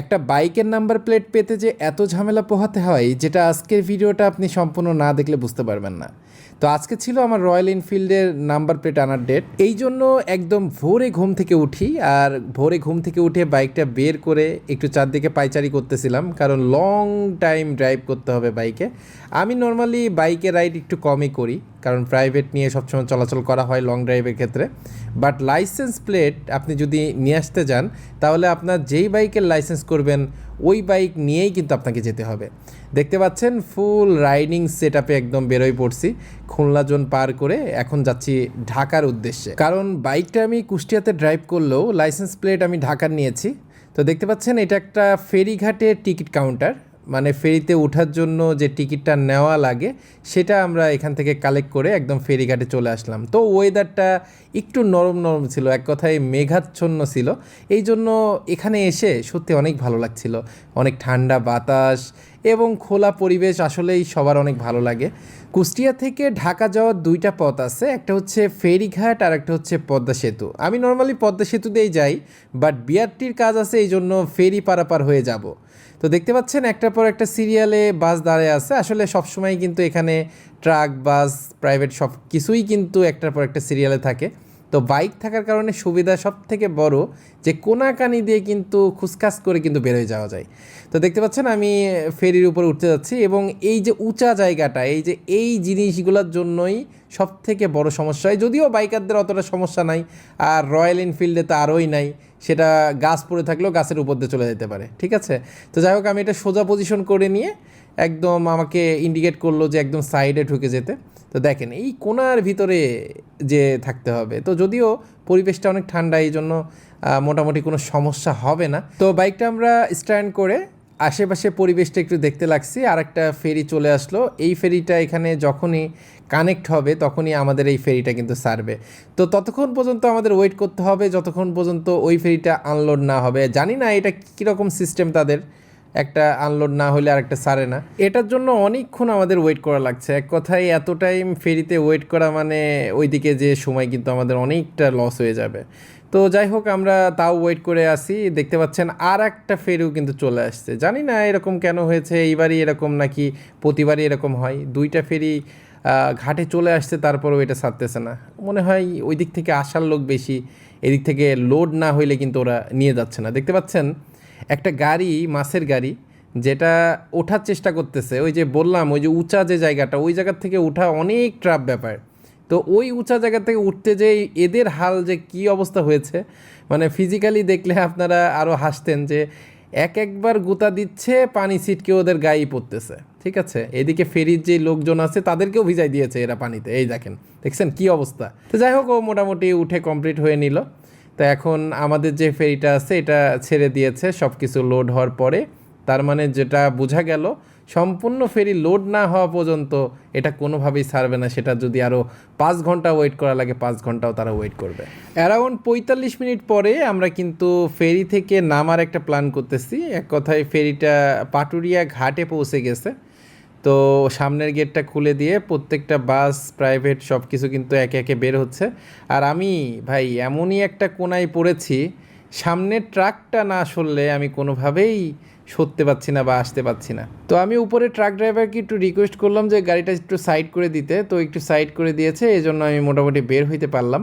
একটা বাইকের number plate পেতে যে এত ঝামেলা পোহাতে হয়, যেটা আজকের ভিডিওটা আপনি সম্পূর্ণ না দেখলে বুঝতে পারবেন না। তো আজকে ছিল আমার রয়্যাল এনফিল্ডের নাম্বার প্লেট আনার ডেট এই জন্য একদম ভোরে ঘুম থেকে উঠি, আর ভোরে ঘুম থেকে উঠে বাইকটা বের করে একটু চারদিকে পাইচারি করতেছিলাম, কারণ লং টাইম ড্রাইভ করতে হবে বাইকে। আমি নর্মালি বাইকে রাইড একটু কমই করি। কারণ প্রাইভেট নিয়ে সবসময় চলাচল করা হয় লং ড্রাইভের ক্ষেত্রে। বাট লাইসেন্স প্লেট আপনি যদি নিয়ে আসতে যান, তাহলে আপনার যেই বাইকের লাইসেন্স করবেন, ওই বাইক নিয়েই কিন্তু আপনাকে যেতে হবে। দেখতে পাচ্ছেন ফুল রাইডিং সেট আপে একদম বেরোয় পড়ছি, খুলনা জোন পার করে এখন যাচ্ছি ঢাকার উদ্দেশ্যে। কারণ বাইকটা আমি কুষ্টিয়াতে ড্রাইভ করলেও লাইসেন্স প্লেট আমি ঢাকার নিয়েছি। তো দেখতে পাচ্ছেন, এটা একটা ফেরিঘাটের টিকিট কাউন্টার মানে ফেরিতে ওঠার জন্য যে টিকিটটা নেওয়া লাগে, সেটা আমরা এখান থেকে কালেক্ট করে একদম ফেরিঘাটে চলে আসলাম। তো ওয়েদারটা একটু নরম নরম ছিল, এক কথায় মেঘাচ্ছন্ন ছিল। এই জন্য এখানে এসে সত্যি অনেক ভালো লাগছিল। অনেক ঠান্ডা বাতাস এবং খোলা পরিবেশ আসলেই সবার অনেক ভালো লাগে। কুষ্টিয়া থেকে ঢাকা যাওয়ার দুইটা পথ আছে, একটা হচ্ছে ফেরিঘাট আর একটা হচ্ছে পদ্মা সেতু। আমি নর্মালি পদ্মা সেতু দিয়েই যাই বাট বিআরটির কাজ আছে, এই জন্য ফেরি পারাপার হয়ে যাব। তো দেখতে পাচ্ছেন একটার পর একটা সিরিয়ালে বাস দাঁড়িয়ে আছে। আসলে সবসময় কিন্তু এখানে ট্রাক, বাস, প্রাইভেট সব কিছুই কিন্তু একটার পর একটা সিরিয়ালে থাকে। তো বাইক থাকার কারণে সুবিধা সব থেকে বড় যে কোনাকানি দিয়ে কিন্তু খুসখাস করে কিন্তু বেরোয় যাওয়া যায়। তো দেখতে পাচ্ছেন আমি ফেরির উপরে উঠতে যাচ্ছি এবং এই যে উঁচা জায়গাটা, এই যে এই জিনিসগুলোর জন্যই সব থেকে বড় সমস্যা হয়। যদিও বাইকারদের অতটা সমস্যা নাই, আর রয়্যাল এনফিল্ডে তো আরোই নাই, সেটা গাছ পড়ে থাকলেও গাছের উপর দিয়ে চলে যেতে পারে, ঠিক আছে? তো যাই হোক, আমি এটা সোজা পজিশন করে নিয়ে একদম আমাকে ইন্ডিকেট করল যে একদম সাইডে ঢুকে যেতে। তো দেখেন, এই কোনার ভিতরে যে থাকতে হবে, তো যদিও পরিবেশটা অনেক ঠান্ডা, এই জন্য মোটামুটি কোনো সমস্যা হবে না। তো বাইকটা আমরা স্ট্যান্ড করে আশেপাশে পরিবেশটা একটু দেখতে লাগছি আর একটা ফেরি চলে আসলো। এই ফেরিটা এখানে যখনই কানেক্ট হবে, তখনই আমাদের এই ফেরিটা কিন্তু সারবে। তো ততক্ষণ পর্যন্ত আমাদের ওয়েট করতে হবে, যতক্ষণ পর্যন্ত ওই ফেরিটা আনলোড না হবে। জানি না এটা কীরকম সিস্টেম তাদের একটা আনলোড না হলে আর একটা সারে না। এটার জন্য অনেকক্ষণ আমাদের ওয়েট করা লাগছে। এক কথায় এত টাইম ফেরিতে ওয়েট করা মানে ওইদিকে যে সময় কিন্তু আমাদের অনেকটা লস হয়ে যাবে। তো যাই হোক, আমরা তাও ওয়েট করে আসি। দেখতে পাচ্ছেন আর একটা ফেরিও কিন্তু চলে আসছে। জানি না এরকম কেন হয়েছে, এইবারই এরকম নাকি প্রতিবারই এরকম হয়। দুইটা ফেরি ঘাটে চলে আসছে, তারপরেও এটা ছাড়তেছে না। মনে হয় ওই দিক থেকে আসার লোক বেশি, এদিক থেকে লোড না হইলে কিন্তু ওরা নিয়ে যাচ্ছে না। দেখতে পাচ্ছেন একটা গাড়ি, মাছের গাড়ি, যেটা ওঠার চেষ্টা করতেছে। ওই যে বললাম, ওই যে উঁচা যে জায়গাটা, ওই জায়গার থেকে ওঠা অনেক ট্রাপ ব্যাপার। তো ওই উঁচা জায়গা থেকে উঠতে যে এদের হাল যে কি অবস্থা হয়েছে মানে ফিজিক্যালি দেখলে আপনারা আরও হাসতেন যে এক একবার গুতা দিচ্ছে, পানি ছিটকে ওদের গায়েই পড়তেছে। ঠিক আছে? এদিকে ফেরির যে লোকজন আছে, তাদেরকেও ভিজাই দিয়েছে এরা পানিতে। এই দেখেন, দেখছেন কি অবস্থা? তো যাই হোক, ও মোটামুটি উঠে কমপ্লিট হয়ে নিল। তো এখন আমাদের যে ফেরিটা আছে, এটা ছেড়ে দিয়েছে সব কিছু লোড হওয়ার পরে। তার মানে যেটা বোঝা গেল, সম্পূর্ণ ফেরি লোড না হওয়া পর্যন্ত এটা কোনোভাবেই ছাড়বে না, সেটা যদি আরও পাঁচ ঘণ্টা ওয়েট করা লাগে, পাঁচ ঘন্টাও তারা ওয়েট করবে। অ্যারাউন্ড পঁয়তাল্লিশ মিনিট পরে আমরা কিন্তু ফেরি থেকে নামার একটা প্ল্যান করতেছি। এক কথায় ফেরিটা পাটুরিয়া ঘাটে পৌঁছে গেছে। তো সামনের গেটটা খুলে দিয়ে প্রত্যেকটা বাস প্রাইভেট সব কিছু কিন্তু একে একে বের হচ্ছে। আর আমি ভাই, এমনই একটা কোনায় পড়েছি, সামনের ট্রাকটা না সরলে আমি কোনোভাবেই সরতে পারছি না বা আসতে পারছি না। তো আমি উপরে ট্রাক ড্রাইভারকে একটু রিকোয়েস্ট করলাম যে গাড়িটা একটু সাইড করে দিতে, তো একটু সাইড করে দিয়েছে এই জন্য আমি মোটামুটি বের হইতে পারলাম।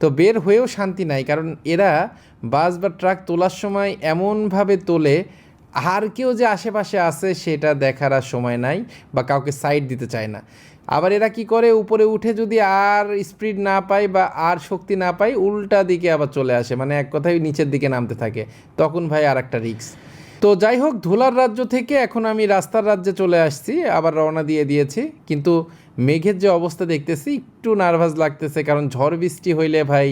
তো বের হয়েও শান্তি নাই, কারণ এরা বাস বা ট্রাক তোলার সময় এমনভাবে তোলে আর কেউ যে আশেপাশে আছে সেটা দেখার আর সময় নাই বা কাউকে সাইড দিতে চায় না। আবার এরা কি করে? উপরে উঠে যদি আর স্পিড না পায় বা আর শক্তি না পায়, উল্টা দিকে আবার চলে আসে। মানে এক কথায় নিচের দিকে নামতে থাকে। তখন ভাই আর একটা রিক্স তো যাই হোক, ধুলার রাজ্য থেকে এখন আমি রাস্তার রাজ্যে চলে আসছি। আবার রওনা দিয়ে দিয়েছি। কিন্তু মেঘের যে অবস্থা দেখতেছি, একটু নার্ভাস লাগতেছে, কারণ ঝড় বৃষ্টি হইলে ভাই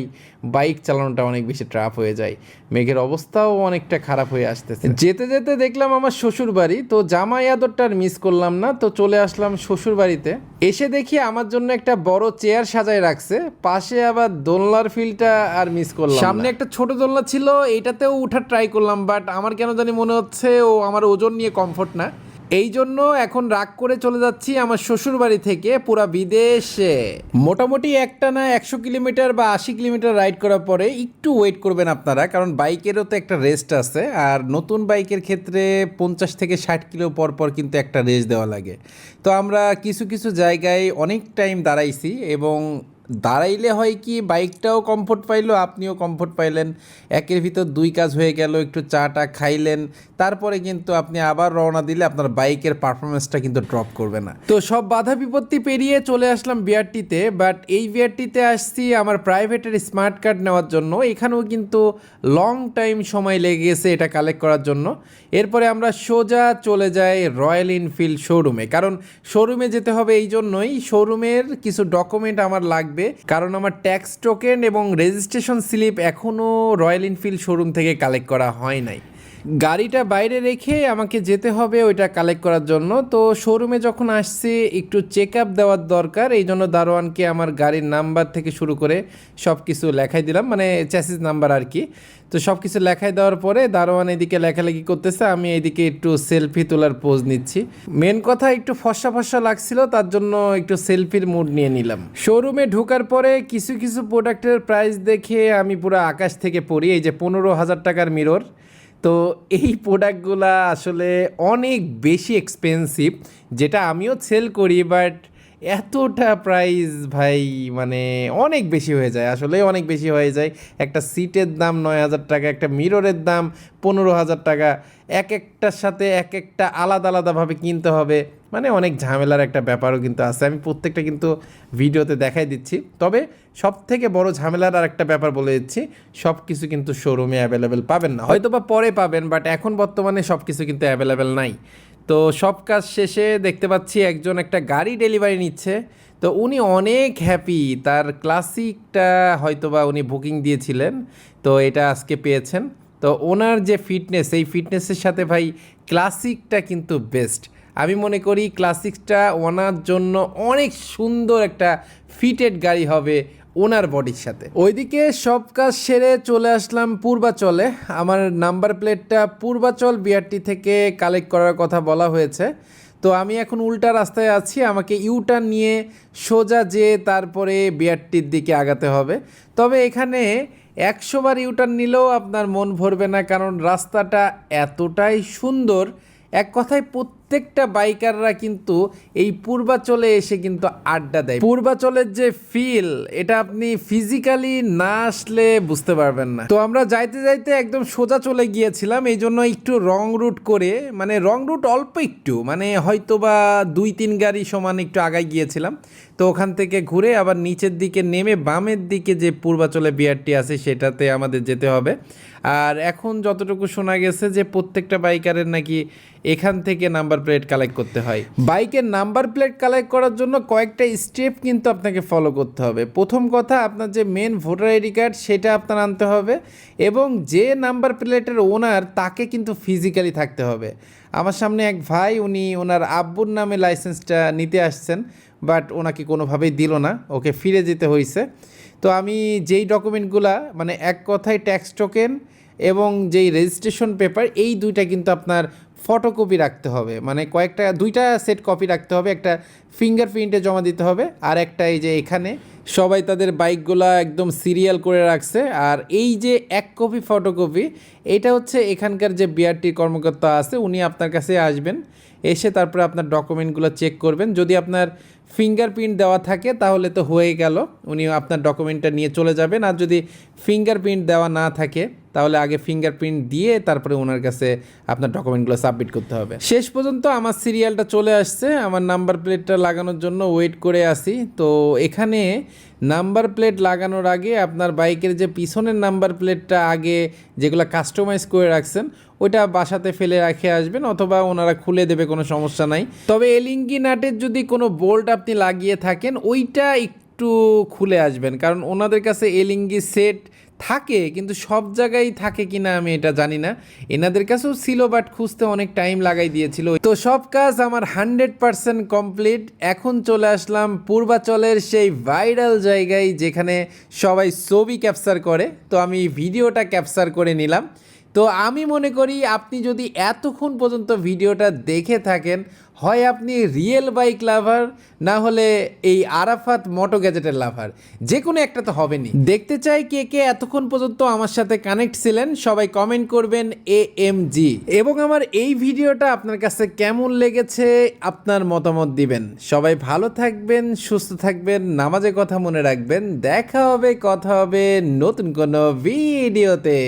বাইক চালানোটা অনেক বেশি ট্রাফ হয়ে যায়। মেঘের অবস্থাও অনেকটা খারাপ হয়ে আসতেছে। যেতে যেতে দেখলাম আমার শ্বশুর বাড়ি তো জামাই আদরটা আর মিস করলাম না, তো চলে আসলাম শ্বশুর বাড়িতে এসে দেখি আমার জন্য একটা বড় চেয়ার সাজায় রাখছে, পাশে আবার দোলনার ফিলটা আর মিস করলাম সামনে একটা ছোট দোলনা ছিল, এটাতেও উঠার ট্রাই করলাম বাট আমার কেন জানি মনে হচ্ছে ও আমার ওজন নিয়ে কমফোর্ট না। এই জন্য এখন রাগ করে চলে যাচ্ছি আমার শ্বশুর বাড়ি থেকে পুরা বিদেশে। মোটামুটি একটা না একশো কিলোমিটার বা আশি কিলোমিটার রাইড করার পরে একটু ওয়েট করবেন আপনারা, কারণ বাইকেরও তো একটা রেস্ট আছে, আর নতুন বাইকের ক্ষেত্রে পঞ্চাশ থেকে ষাট কিলো পর পর কিন্তু একটা রেস্ট দেওয়া লাগে। তো আমরা কিছু কিছু জায়গায় অনেক টাইম দাঁড়াইছি এবং দাঁড়াইলে হয় কি, বাইকটাও কমফোর্ট পাইলো, আপনিও কমফোর্ট পাইলেন। একের ভিতর দুই কাজ হয়ে গেল, একটু চাটা খাইলেন, তারপরে কিন্তু আপনি আবার রওনা দিলে আপনার বাইকের পারফরমেন্সটা কিন্তু ড্রপ করবে না। তো সব বাধা বিপত্তি পেরিয়ে চলে আসলাম বিআরটিতে বাট এই বিআরটিতে আসছি আমার প্রাইভেটের স্মার্ট কার্ড নেওয়ার জন্য। এখানেও কিন্তু লং টাইম সময় লেগে গেছে এটা কালেক্ট করার জন্য। এরপরে আমরা সোজা চলে যাই রয়্যাল এনফিল্ড শোরুমে কারণ শোরুমে যেতে হবে এই জন্যই শোরুমের কিছু ডকুমেন্ট আমার লাগবে। কারণ আমার ট্যাক্স টোকেন এবং রেজিস্ট্রেশন স্লিপ এখনও রয়্যাল এনফিল্ড শোরুম থেকে কালেক্ট করা হয় নাই। গাড়িটা বাইরে রেখে আমাকে যেতে হবে ওইটা কালেক্ট করার জন্য। তো শোরুমে যখন আসছি, একটু চেক আপ দেওয়ার দরকার। এই জন্য দারোয়ানকে আমার গাড়ির নাম্বার থেকে শুরু করে সব কিছু লেখাই দিলাম মানে চ্যাসিস নাম্বার আর কি। তো সব কিছু লেখাই দেওয়ার পরে দারোয়ান এদিকে লেখালেখি করতেছে, আমি এদিকে একটু সেলফি তোলার পোজ নিচ্ছি। মেন কথা, একটু ফসা ফসা লাগছিল, তার জন্য একটু সেলফির মুড নিয়ে নিলাম। শোরুমে ঢোকার পরে কিছু কিছু প্রোডাক্টের প্রাইস দেখে আমি পুরো আকাশ থেকে পড়ি। এই যে পনেরো হাজার টাকার মিরর তো এই প্রোডাক্টগুলা আসলে অনেক বেশি এক্সপেন্সিভ যেটা আমিও সেল করি বাট এতটা প্রাইস ভাই মানে অনেক বেশি হয়ে যায়, আসলে অনেক বেশি হয়ে যায়। একটা সিটের দাম নয় হাজার টাকা, একটা মিররের দাম পনেরো হাজার টাকা। এক একটার সাথে এক একটা আলাদা আলাদাভাবে কিনতে হবে। মানে অনেক ঝামেলার একটা ব্যাপারও কিন্তু আছে। আমি প্রত্যেকটা কিন্তু ভিডিওতে দেখাই দিচ্ছি। তবে সব থেকে বড় ঝামেলার আর একটা ব্যাপার বলে দিচ্ছি সব কিছু কিন্তু শোরুমে অ্যাভেলেবেল পাবেন না। হয়তো বা পরে পাবেন বাট এখন বর্তমানে সব কিছু কিন্তু অ্যাভেলেবেল নাই। তো সব কাজ শেষে দেখতে পাচ্ছি একজন একটা গাড়ি ডেলিভারি নিচ্ছে। তো উনি অনেক হ্যাপি তার ক্লাসিকটা হয়তো বা উনি বুকিং দিয়েছিলেন। তো এটা আজকে পেয়েছেন। তো ওনার যে ফিটনেস এই ফিটনেসের সাথে ভাই ক্লাসিকটা কিন্তু বেস্ট আমি মনে করি ক্লাসিকটা ওনার জন্য অনেক সুন্দর একটা ফিটেড গাড়ি হবে ওনার বডির সাথে। ওইদিকে সব কাজ সেরে চলে আসলাম পূর্বাচলে। আমার নাম্বার প্লেটটা পূর্বাচল বিআরটি থেকে কালেক্ট করার কথা বলা হয়েছে। তো আমি এখন উল্টা রাস্তায় আছি, আমাকে ইউটার্ন নিয়ে সোজা যেয়ে তারপরে বিআরটির দিকে আগাতে হবে। তবে এখানে একশো বার ইউটার্ন নিলেও আপনার মন ভরবে না, কারণ রাস্তাটা এতটাই সুন্দর। এক কথায় প্রত্যেকটা বাইকাররা কিন্তু এই পূর্বাচলে এসে কিন্তু আড্ডা দেয়। পূর্বাচলের যে ফিল এটা আপনি ফিজিক্যালি না আসলে বুঝতে পারবেন না। তো আমরা যাইতে যাইতে একদম সোজা চলে গিয়েছিলাম, এই জন্য একটু রং রুট করে মানে রং রুট অল্প একটু মানে হয়তো বা দুই তিন গাড়ি সমান একটু আগায় গিয়েছিলাম। তো ওখান থেকে ঘুরে আবার নিচের দিকে নেমে বামের দিকে যে পূর্বাচলে বিয়ারটি আছে, সেটাতে আমাদের যেতে হবে। আর এখন যতটুকু শোনা গেছে যে প্রত্যেকটা বাইকারের নাকি এখান থেকে নাম্বার প্লেট কালেক্ট করতে হয়। বাইকের নাম্বার প্লেট কালেক্ট করার জন্য কয়েকটা স্টেপ কিন্তু আপনাকে ফলো করতে হবে। প্রথম কথা, আপনার যে মেন ভোটার আইডি কার্ড সেটা আপনার আনতে হবে এবং যে নাম্বার প্লেটের ওনার তাকে কিন্তু ফিজিক্যালি থাকতে হবে। আমার সামনে এক ভাই, উনি ওনার আব্বুর নামে লাইসেন্সটা নিতে আসছেন বাট ওনাকে কোনোভাবেই দিল না। ওকে ফিরে যেতে হয়েছে তো আমি যেই ডকুমেন্টগুলা মানে এক কথায় ট্যাক্স টোকেন এবং যেই রেজিস্ট্রেশন পেপার এই দুইটা কিন্তু আপনার ফটোকপি রাখতে হবে। মানে কয়েকটা, দুইটা সেট কপি রাখতে হবে, একটা ফিঙ্গারপ্রিন্টে জমা দিতে হবে আর একটা এই যে এখানে সবাই তাদের বাইকগুলা একদম সিরিয়াল করে রাখছে। আর এই যে এক কপি ফটোকপি, এটা হচ্ছে এখানকার যে বিআরটি কর্মকর্তা আছে, উনি আপনার কাছে আসবেন, এসে তারপরে আপনার ডকুমেন্টগুলো চেক করবেন। যদি আপনার ফিঙ্গারপ্রিন্ট দেওয়া থাকে, তাহলে তো হয়ে গেল। উনি আপনার ডকুমেন্টটা নিয়ে চলে যাবেন। আর যদি ফিঙ্গারপ্রিন্ট দেওয়া না থাকে, তাহলে আগে ফিঙ্গারপ্রিন্ট দিয়ে তারপরে ওনার কাছে আপনার ডকুমেন্টগুলো সাবমিট করতে হবে। শেষ পর্যন্ত আমার সিরিয়ালটা চলে আসছে। আমার নাম্বার প্লেটটা লাগানোর জন্য ওয়েট করে আসি তো এখানে নাম্বার প্লেট লাগানোর আগে আপনার বাইকের যে পিছনের নাম্বার প্লেটটা আগে যেগুলো কাস্টমাইজ করে রাখছেন ওইটা বাসাতে ফেলে রেখে আসবেন অথবা ওনারা খুলে দেবে, কোনো সমস্যা নাই। তবে এলিঙ্গি নাটের যদি কোনো বোল্ট আপনি লাগিয়ে থাকেন, ওইটা একটু খুলে আসবেন। কারণ ওনাদের কাছে এলিঙ্গি সেট থাকে, কিন্তু সব জায়গায় থাকে কিনা আমি এটা জানি না। এনাদের কাছেও ছিল, বাট খুঁজতে অনেক টাইম লাগাই দিয়েছিল। তো সব কাজ আমার হান্ড্রেড পারসেন্ট কমপ্লিট। এখন চলে আসলাম পূর্বাচলের সেই ভাইরাল জায়গায়, যেখানে সবাই ছবি ক্যাপচার করে। তো আমি ভিডিওটা ক্যাপচার করে নিলাম। তো আমি মনে করি আপনি যদি এতক্ষণ পর্যন্ত ভিডিওটা দেখে থাকেন, হয় আপনি রিয়েল বাইক লাভার, না হলে এই আরাফাত মোটো গ্যাজেটের লাভার। যে কোনো একটা তো হবে হবেনি দেখতে চাই কে কে এতক্ষণ পর্যন্ত আমার সাথে কানেক্ট ছিলেন, সবাই কমেন্ট করবেন এ এম জি এবং আমার এই ভিডিওটা আপনার কাছে কেমন লেগেছে, আপনার মতামত দিবেন। সবাই ভালো থাকবেন, সুস্থ থাকবেন নামাজে কথা মনে রাখবেন। দেখা হবে, কথা হবে নতুন কোনো ভিডিওতে।